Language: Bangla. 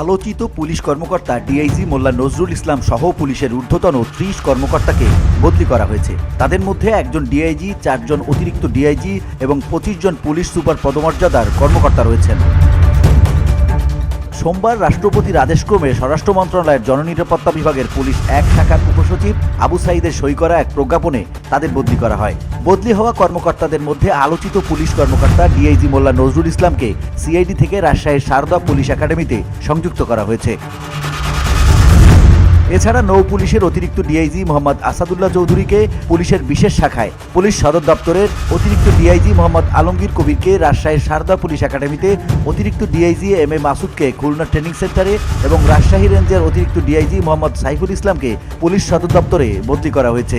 আলোচিত পুলিশ কর্মকর্তা ডিআইজি মোল্লা নজরুল ইসলাম সহ পুলিশের ঊর্ধ্বতন ত্রিশ কর্মকর্তাকে বদলি করা হয়েছে। তাদের মধ্যে একজন ডিআইজি, চারজন অতিরিক্ত ডিআইজি এবং পঁচিশ জন পুলিশ সুপার পদমর্যাদার কর্মকর্তা রয়েছেন। সোমবার রাষ্ট্রপতির আদেশক্রমে স্বরাষ্ট্র মন্ত্রণালয়ের জননিরাপত্তা বিভাগের পুলিশ এক শাখার উপসচিব আবু সাইদের সই করা এক প্রজ্ঞাপনে তাদের বদলি করা হয়। বদলি হওয়া কর্মকর্তাদের মধ্যে আলোচিত পুলিশ কর্মকর্তা ডিআইজি মোল্লা নজরুল ইসলামকে সিআইডি থেকে রাজশাহীর সারদা পুলিশ একাডেমিতে সংযুক্ত করা হয়েছে। এছাড়া নৌ পুলিশের অতিরিক্ত ডিআইজি মোহাম্মদ আসাদুল্লাহ চৌধুরীকে পুলিশের বিশেষ শাখায় পুলিশ সদর দপ্তরের অতিরিক্ত ডিআইজি মোহাম্মদ আলমগীর কবিরকে রাজশাহীর সারদা পুলিশ একাডেমিতে অতিরিক্ত ডিআইজি এম এ মাসুদকে খুলনা ট্রেনিং সেন্টারে এবং রাজশাহী রেঞ্জের অতিরিক্ত ডিআইজি মোহাম্মদ সাইফুল ইসলামকে পুলিশ সদর দপ্তরে বদলি করা হয়েছে।